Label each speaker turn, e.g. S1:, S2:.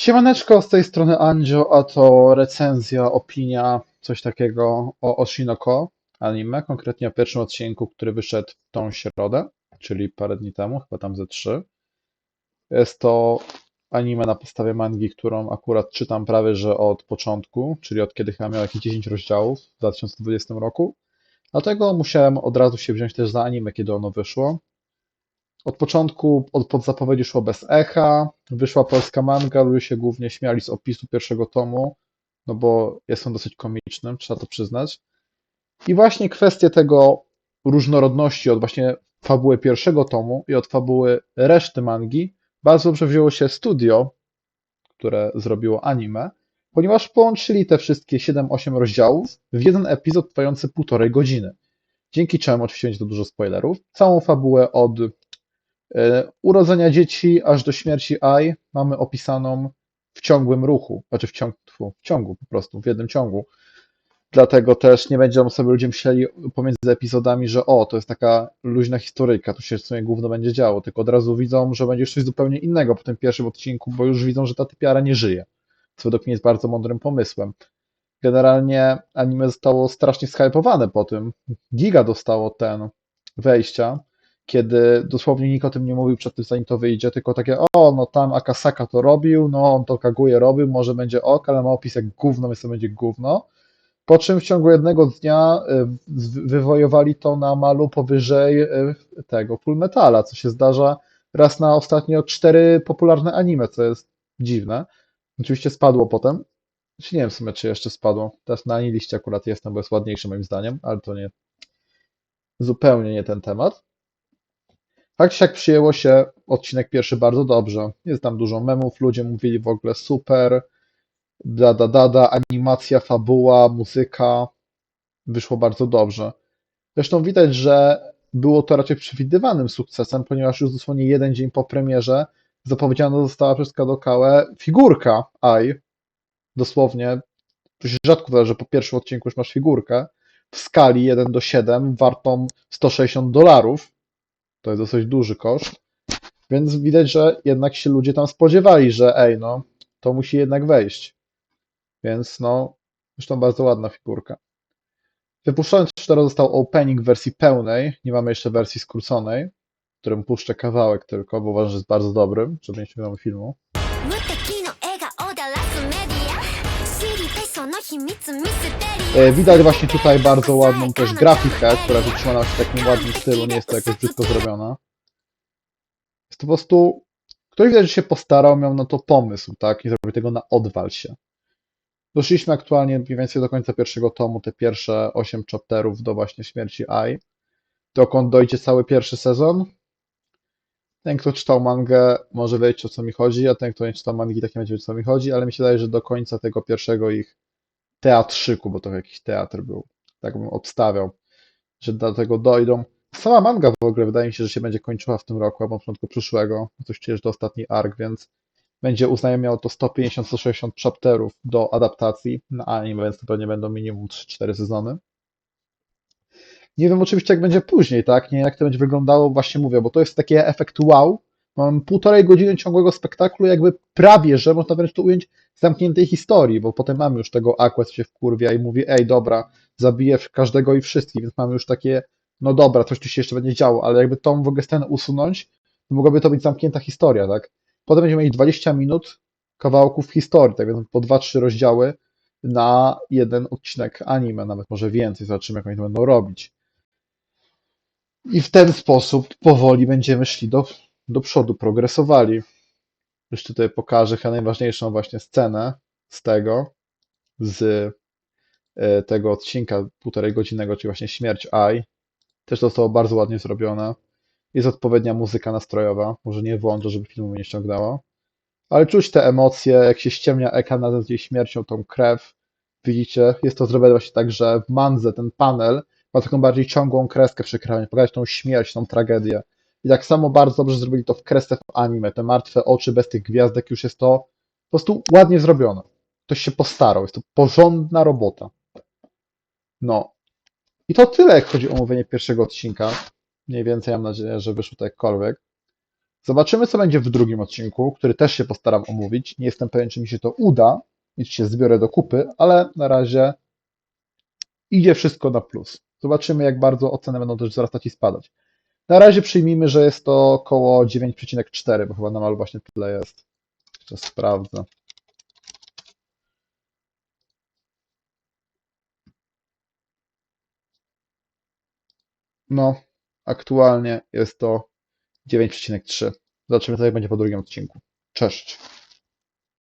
S1: Siemaneczko, z tej strony Andzio, a to recenzja, opinia, coś takiego o Oshinoko anime, konkretnie o pierwszym odcinku, który wyszedł tą środę, czyli parę dni temu, chyba tam ze trzy. Jest to anime na podstawie mangi, którą akurat czytam prawie że od początku, czyli od kiedy chyba miał jakieś 10 rozdziałów w 2020 roku. Dlatego musiałem od razu się wziąć też za anime, kiedy ono wyszło. Od początku, od pod zapowiedzi szło bez echa. Wyszła polska manga, ludzie się głównie śmiali z opisu pierwszego tomu, no bo jest on dosyć komiczny, trzeba to przyznać. I właśnie kwestie tego różnorodności od właśnie fabuły pierwszego tomu i od fabuły reszty mangi bardzo dobrze wzięło się studio, które zrobiło anime, ponieważ połączyli te wszystkie 7-8 rozdziałów w jeden epizod trwający półtorej godziny. Dzięki czemu, oczywiście będzie to dużo spoilerów, całą fabułę od urodzenia dzieci aż do śmierci Ai mamy opisaną w ciągłym ruchu, znaczy w, ciąg, tfu, w ciągu po prostu, w jednym ciągu. Dlatego też nie będą sobie ludzie myśleli pomiędzy epizodami, że o, to jest taka luźna historyjka, tu się w sumie główno będzie działo, tylko od razu widzą, że będzie coś zupełnie innego po tym pierwszym odcinku, bo już widzą, że ta typiara nie żyje, co według mnie jest bardzo mądrym pomysłem. Generalnie anime zostało strasznie skypowane po tym. Giga dostało ten wejścia, kiedy dosłownie nikt o tym nie mówił przed tym, zanim to wyjdzie, tylko takie, o, no tam Akasaka to robił, no on to Kaguje robił, może będzie ok, ale ma opis jak gówno, więc to będzie gówno. Po czym w ciągu jednego dnia y, wywojowali to na malu powyżej y, tego Full Metala, co się zdarza raz na ostatnio cztery popularne anime, co jest dziwne. Oczywiście spadło potem. Znaczy nie wiem w sumie, czy jeszcze spadło. Teraz na liście akurat jestem, bo jest ładniejszy moim zdaniem, ale to nie zupełnie nie ten temat. Tak czy siak przyjęło się odcinek pierwszy bardzo dobrze. Jest tam dużo memów, ludzie mówili w ogóle super, da da da da, animacja, fabuła, muzyka. Wyszło bardzo dobrze. Zresztą widać, że było to raczej przewidywanym sukcesem, ponieważ już dosłownie jeden dzień po premierze zapowiedziana została przez Kadokałę figurka AI. Dosłownie, to się rzadko wydarza, że po pierwszym odcinku już masz figurkę w skali 1 do 7 wartą 160 dolarów to jest dosyć duży koszt, więc widać, że jednak się ludzie tam spodziewali, że ej, no, to musi jednak wejść. Więc no, zresztą bardzo ładna figurka. Wypuszczony też teraz został opening w wersji pełnej, nie mamy jeszcze wersji skróconej, w którym puszczę kawałek tylko, bo uważam, że jest bardzo dobrym, żeby nie filmu. E, Widać właśnie tutaj bardzo ładną też grafikę, która jest utrzymana w takim ładnym stylu, nie jest to jakoś brzydko zrobiona. Jest to po prostu, ktoś widać, że się postarał, miał na to pomysł, tak? Nie zrobił tego na odwal się. Doszliśmy aktualnie mniej więcej do końca pierwszego tomu, te pierwsze 8 chapterów do właśnie śmierci Ai. Dokąd dojdzie cały pierwszy sezon? Ten, kto czytał mangę, może wiedzieć o co mi chodzi, a ten, kto nie czytał mangi, tak nie będzie wiedzieć o co mi chodzi, ale mi się wydaje, że do końca tego pierwszego ich teatrzyku, bo to jakiś teatr był, tak bym obstawiał, że do tego dojdą. Sama manga w ogóle wydaje mi się, że się będzie kończyła w tym roku, albo na początku przyszłego, coś że to ostatni ark, więc będzie uznaję miało to 150-160 chapterów do adaptacji na anime, więc to pewnie będą minimum 3-4 sezony. Nie wiem oczywiście jak będzie później, tak? Nie jak to będzie wyglądało, właśnie mówię, bo to jest taki efekt wow. Mam półtorej godziny ciągłego spektaklu, jakby prawie, że można wręcz to ująć zamkniętej historii, bo potem mamy już tego Aqua, co się wkurwia i mówi, ej, dobra, zabiję każdego i wszystkich, więc mamy już takie, no dobra, coś tu się jeszcze będzie działo, ale jakby tą w ogóle scenę usunąć, to mogłaby to być zamknięta historia, tak? Potem będziemy mieli 20 minut kawałków historii, tak więc po 2-3 rozdziały na jeden odcinek anime, nawet może więcej, zobaczymy jak oni to będą robić. I w ten sposób powoli będziemy szli do, do przodu, progresowali. Już tutaj pokażę chyba najważniejszą właśnie scenę z tego, z e, tego odcinka półtorej godzinnego, czyli właśnie Śmierć Ai. Też zostało bardzo ładnie zrobione. Jest odpowiednia muzyka nastrojowa. Może nie włączę, żeby filmu nie ściągnęło. Ale czuć te emocje, jak się ściemnia ekran nad jej śmiercią, tą krew. Widzicie, jest to zrobione właśnie tak, że w mandze ten panel ma taką bardziej ciągłą kreskę przy ekranie, pokazać tą śmierć, tą tragedię. I tak samo bardzo dobrze zrobili to w kresce w anime. Te martwe oczy bez tych gwiazdek już jest to po prostu ładnie zrobione. Ktoś się postarał, jest to porządna robota. No. I to tyle, jak chodzi o omówienie pierwszego odcinka. Mniej więcej mam nadzieję, że wyszło to jakkolwiek. Zobaczymy, co będzie w drugim odcinku, który też się postaram omówić. Nie jestem pewien, czy mi się to uda i się zbiorę do kupy, ale na razie idzie wszystko na plus. Zobaczymy, jak bardzo oceny będą też wzrastać i spadać. Na razie przyjmijmy, że jest to około 9,4, bo chyba na malu właśnie tyle jest. Jeszcze sprawdzę. No, aktualnie jest to 9,3. Zobaczymy, co będzie po drugim odcinku. Cześć.